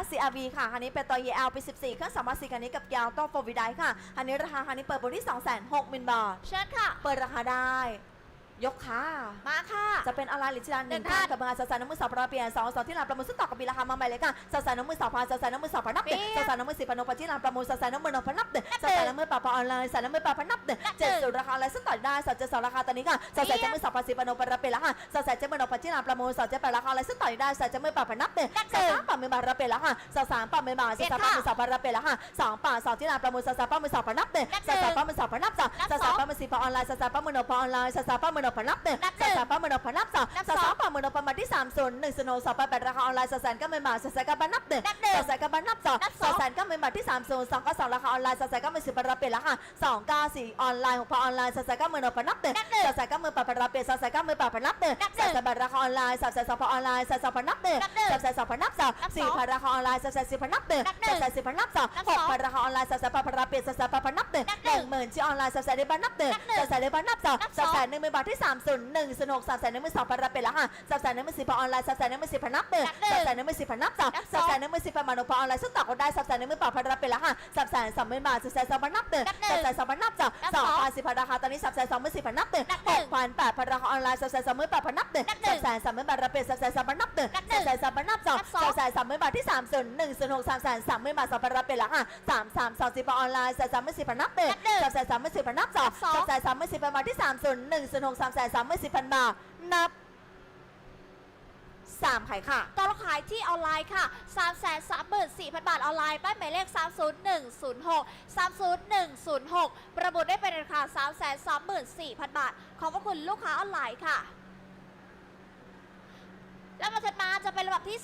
ด้า CRV ค่ะคันนี้เป็นตัว EL ปี 14 เครื่อง2.4คันนี้กับยาวต้องโฟวิดายค่ะคันนี้ราคาคันนี้เปิดบนที่ 260,000บาท เชิญค่ะ เปิดราคาได้ ยกค่ะมาค่ะ จะเป็นอะไรหรือจิรันหนึ่งหนึ่งท่าท่านนกับเบอร์สาวๆน้ำมือสาวประเปลี่ยนสองสองที่ร้านประมูลซึ่งต่อกับปีราคามาใหม่เลยค่ะสาวๆน้ำมือสาวพาสาวๆน้ำมือสาวพานับเด็ดเปี๊ยะสาวๆน้ำมือสี่ปนกปที่ร้านประมูลสาวๆน้ำมือนพนับเด็ดนับสาเด็ดวๆน้ำมือปะปะออนไลน์สาวๆน้ำมือปะพนับเด็ดนับเด็เจ็ดดสูตรราคาอะไรซึ่งต่อได้สาวเจ็ดสองราคาตอนนี้ค่ะสาวๆเปี๊ยะเจ็ดมือสาวพาสี่ปนกประเปลี่ยนแล้วค่ะสาวๆเจ็ดมือนกปที่ร้านประมูลสาวเจ็ดแปดราคาอะไรซึ่งต่อได้สาวเจ็ดมือปะพนับเด็ดนับสาเด็วดสามปะมือบาระเปลี่ยนแล้วค่ะสาวสามปะมือบาเปี๊สาวยสามปะค่ะมือสาวประเปลี่ยนแล้วค่ะสองปะสาวที่ร้านประมูลสาวสามปะมือสาวพนับเด็ดนับสาวเด็สาดมปะมือสาวพนับสาวนับสาวสสาอมงปะมือสี่ปะออนไลน์สาวสามปะมือนพอออนไลน์สาวสามปะมือนพนับเด็ดนับหนึ่สาวงสามปะมือนพนับสาวนับสาวสองสามปะมือนพมาที่สามศูนย์หนึ่งสโนสองปะแปดราคาออนไลน์สาวแสนก็ไม่มาสาวแสนก็บันนับเด็ดนับหนึ่งสาวแสนก็บันนับสองนับสสาองวแสนก็ไม่มาที่สามศูนย์สองก็สองราคาออนไลน์สาวแสนก็ไม่สิบปะระเปลี่ยนแล้วค่ะสองเก้าสี่ออนไลน์หกพอออนไลน์สาวแสนก็มือนพนับเด็ดนับหนึ่งสาวแสนก็มือปะปะระเปลี่ยนสาวแสนก็มือปะพนับเด็ดนับหนึ่สาวงแสนบัตรราคาออนไลน์สาวแสนสองพอออนไลน์สาวแสนพนับเด็ดนับหนึ่งสาวแสนสองพนับสองนับสองสี่พันราคาออนไลน์สาวแสนสิบพนับเด็ดนับหนึ่สางวแสนสิบพนับสองนับหสกองพันราคาออนไลน์สาวแสนปะพะระเปลี่ยนสาวแสนปะพนับเด็ดนับหหนึ่นึ่งงหมื่นที่ออนไลน์สาวแสนได้บันนับเด็ดนับหนึ่งสาวแสนได้บันนับสองนับสองสาวแสนหนึ่งหมื่นบาทที่สามศูนย์หนึ่งสนุกสาวแสนหนึ่งหมื่นสองพันรับไปแล้วค่ะสาวแสนหนึ่งหมื่นสี่พันออนไลน์สาวแสนหนึ่งหมื่นสี่พันนับเด็ดนับหนึ่งสาวแสนหนึ่งหมื่นสี่พันนับสองนับสสาองวแสนหนึ่งหมื่นสี่พันมานุพอออนไลน์ซึ่งต่อก็ได้สาวแสนหนึ่งหมื่นแปดพันรับไปแล้วค่ะสาวแสนสองหมื่นบาทสาวแสนสองพันนับเด็ดนับหนึ่งสาวแสนสองพันนับสองนับสสอองงพันสี่พันราคาตอนนี้สาวแสนสองหมื่นสี่พันนับเด็ดนับหนึ่หงกพันแปดพันราคาออนไลน์สาวแสนสองหมื่นแปดพันนับเด็ดนับหนึ่สางวแสนสามหมื่นบาทรับเป็นสาวแสนสามพันนับเด็ดนับหนึ่สางวแสนสามพันนับสองนับสองสาวแสนสามหมื่นบาทที่สามศูนย์หนึ่งศูนย์หกสามแสนสามหมื่นบาทสองพันรับไปแล้วค่ะสามสามสองสี่พันออนไลน์สาวแสนสามหมื่นสี่พันนับเด็ดนับหนึ่งสาวแสนสามหมื่นสี่พันนับสองนับสองสาวแสนสามหมื่นสี่พันบาทที่สามศูนย์หนึ่งศูนย์หกสามแสนสามหมื่นสี่พันบาท นับสามขายค่ะตอนเราขายที่ออนไลน์ค่ะ3 3 4 0 0 0 บาทออนไลน์ป้ายหมายเลข 30106 30106 ประมูลได้เป็นราคา 3 3 4 0 0 0 บาท ขอบพระคุณลูกค้าออนไลน์ค่ะ แล้วมาถัดมาจะเป็นลำดับที่